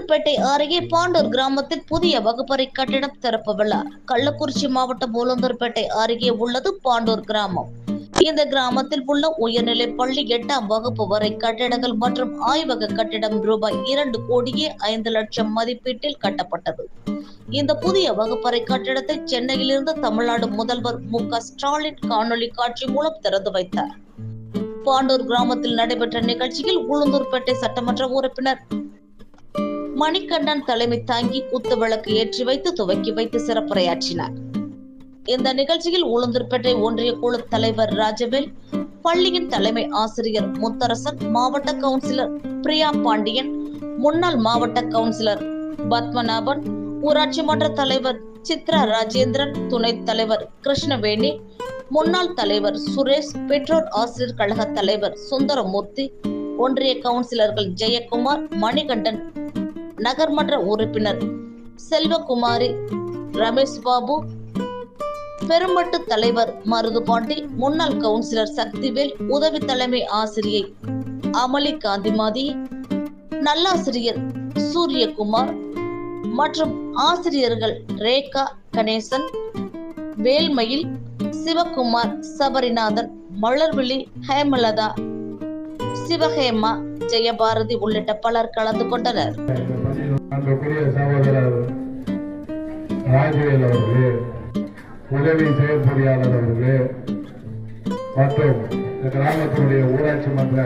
உளுந்தூர்பேட்டை அருகே பாண்டூர் கிராமத்தில் புதிய வகுப்பறை கட்டிடம் திறப்பு விழா. கள்ளக்குறிச்சி மாவட்டம் உளுந்தூர்பேட்டை அருகே உள்ளது பாண்டூர் கிராமம். இந்த கிராமத்தில் உள்ள உயர்நிலை பள்ளி எட்டாம் வகுப்பு வரை கட்டிடங்கள் மற்றும் ஆய்வக கட்டிடம் ரூபாய் இரண்டு கோடியே ஐந்து லட்சம் மதிப்பீட்டில் கட்டப்பட்டது. இந்த புதிய வகுப்பறை கட்டிடத்தை சென்னையிலிருந்து தமிழ்நாடு முதல்வர் மு க ஸ்டாலின் காணொலி காட்சி மூலம் திறந்து வைத்தார். பாண்டூர் கிராமத்தில் நடைபெற்ற நிகழ்ச்சியில் உளுந்தூர்பேட்டை சட்டமன்ற உறுப்பினர் மணிகண்டன் தலைமை தாங்கி குத்து விளக்கு ஏற்றி வைத்து துவக்கி வைத்து சிறப்புரையாற்றினார். இந்த நிகழ்ச்சியில் உளுந்தூர்பேட்டை ஒன்றிய குழு தலைவர் ராஜவேல் பள்ளியின் தலைமை ஆசிரியர் முத்தரசன் மாவட்ட கவுன்சிலர் பிரியா பாண்டியன் முன்னாள் மாவட்ட கவுன்சிலர் பத்மநாபன் ஊராட்சி மன்ற தலைவர் சித்ரா ராஜேந்திரன் துணைத் தலைவர் கிருஷ்ணவேணி முன்னாள் தலைவர் சுரேஷ் பெற்றோர் ஆசிரியர் கழக தலைவர் சுந்தரமூர்த்தி ஒன்றிய கவுன்சிலர்கள் ஜெயக்குமார் மணிகண்டன் நகர்மன்ற உறுப்பினர் செல்வகுமாரி ரமேஷ் பாபு பெரும்பட்டு தலைவர் மருதுபாண்டி முன்னாள் கவுன்சிலர் சக்திவேல் உதவி தலைமை ஆசிரியை அமளி காந்திமாதி நல்லாசிரியர் சூரியகுமார் மற்றும் ஆசிரியர்கள் ரேகா கணேசன் வேல்மயில் சிவகுமார் சபரிநாதன் மலர்விழி ஹேமலதா சிவஹேமா ஜெயபாரதி உள்ளிட்ட பலர் கலந்து கொண்டனர். சகோதரர் உதவி செயற்பொறியாளர் அவர்களே மற்றும் கிராமத்தினுடைய ஊராட்சி மன்ற